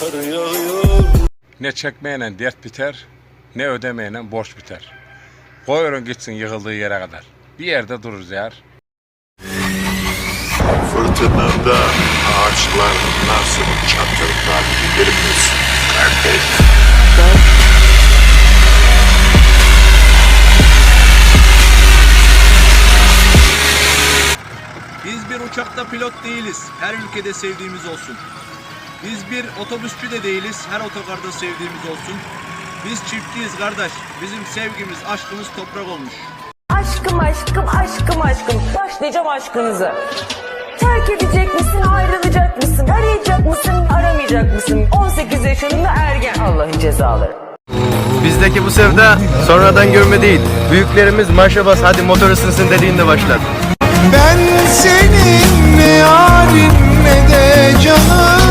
kar yağıyor Ne çekmeyle dert biter, ne ödemeyle borç biter. Koyun gitsin yığıldığı yere kadar. Bir yerde dururuz yer. Fırtınada ağaçlar nasıl çatırlar bilir misin kardeş? Biz bir uçakta pilot değiliz. Her ülkede sevdiğimiz olsun. Biz bir otobüsçü de değiliz. Her otogarda sevdiğimiz olsun. Biz çiftçiyiz kardeş. Bizim sevgimiz, aşkımız toprak olmuş. Aşkım aşkım aşkım aşkım başlayacağım aşkınızı. Terk edecek misin ayrılacak mısın arayacak mısın aramayacak mısın 18 yaşında ergen Allah'ın cezaları. Bizdeki bu sevda sonradan görme değil. Büyüklerimiz marşa bas hadi motor ısınsın dediğinde başlar. Ben senin ne yarim ne de canım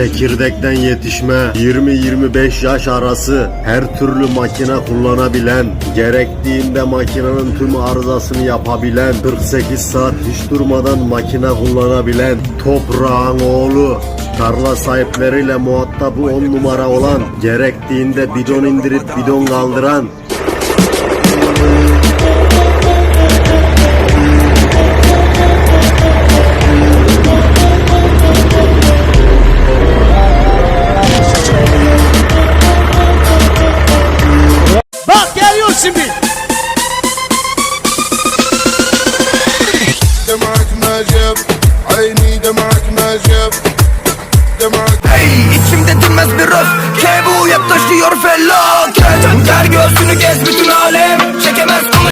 Çekirdekten yetişme 20-25 yaş arası her türlü makine kullanabilen gerektiğinde makinenin tüm arızasını yapabilen 48 saat hiç durmadan makine kullanabilen toprağın oğlu tarla sahipleriyle muhatabı 10 numara olan gerektiğinde bidon indirip bidon kaldıran ما جاب عيني دمعك ما جاب دمعك Hey içimde dinmez bir öfke bu hep taşıyor felaket Ter göğsünü gez bütün alem çekemez kılıç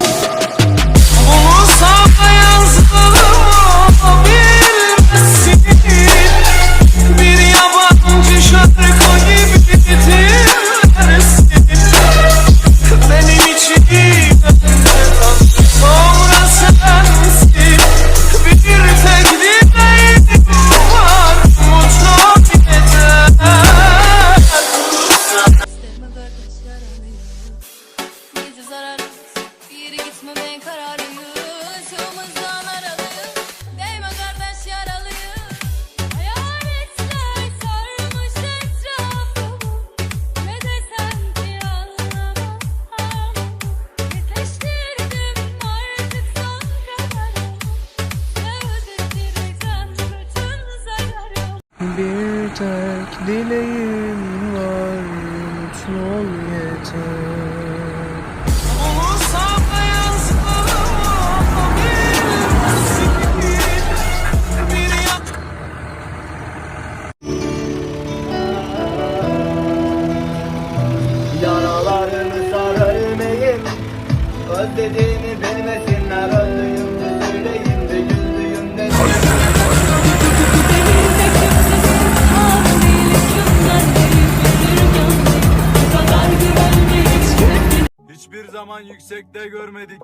Tek dileğim var mutlu ol yeter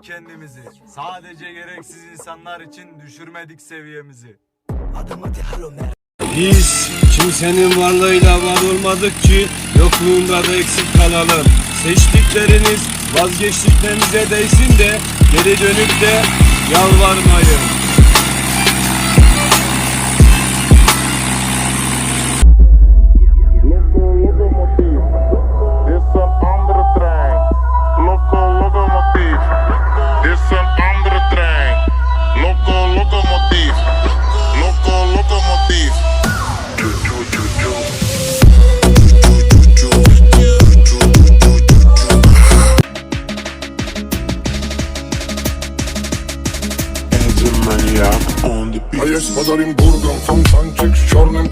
kendimizi. Sadece gereksiz insanlar için düşürmedik seviyemizi. Biz kimsenin varlığıyla var olmadık ki yokluğunda da eksik kalalım. Seçtikleriniz vazgeçtiklerinize değsin de geri dönüp de yalvarmayın.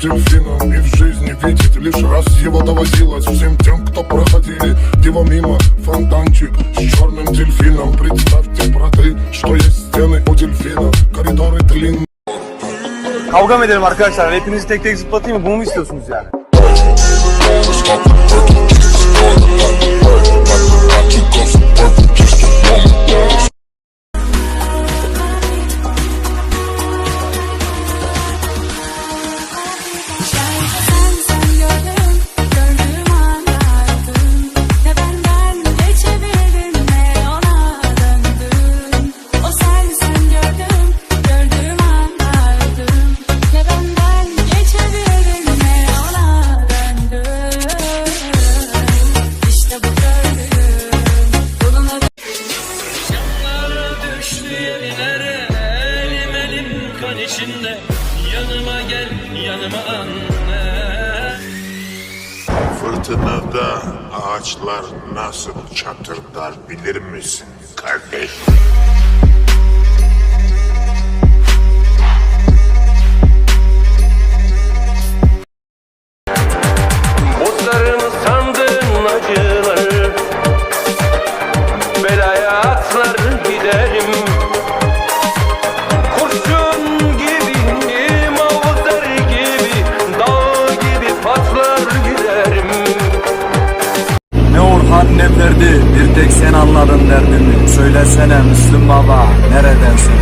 Дельфином И в жизни видеть лишь раз его доводилось Всем тем, кто проходили его мимо Фонтанчик с черным дельфином Представьте, браты, что есть стены у дельфина Коридоры длинные Kavga edelim arkadaşlar? Hepinizi tek tek zıplatayım mı? Bunu mu istiyorsunuz yani? İçinde Yanıma gel yanıma anne Fırtınada ağaçlar nasıl çatırdar bilir misin kardeş? Söylesene Müslüm Baba nereden sevdin bu zalimi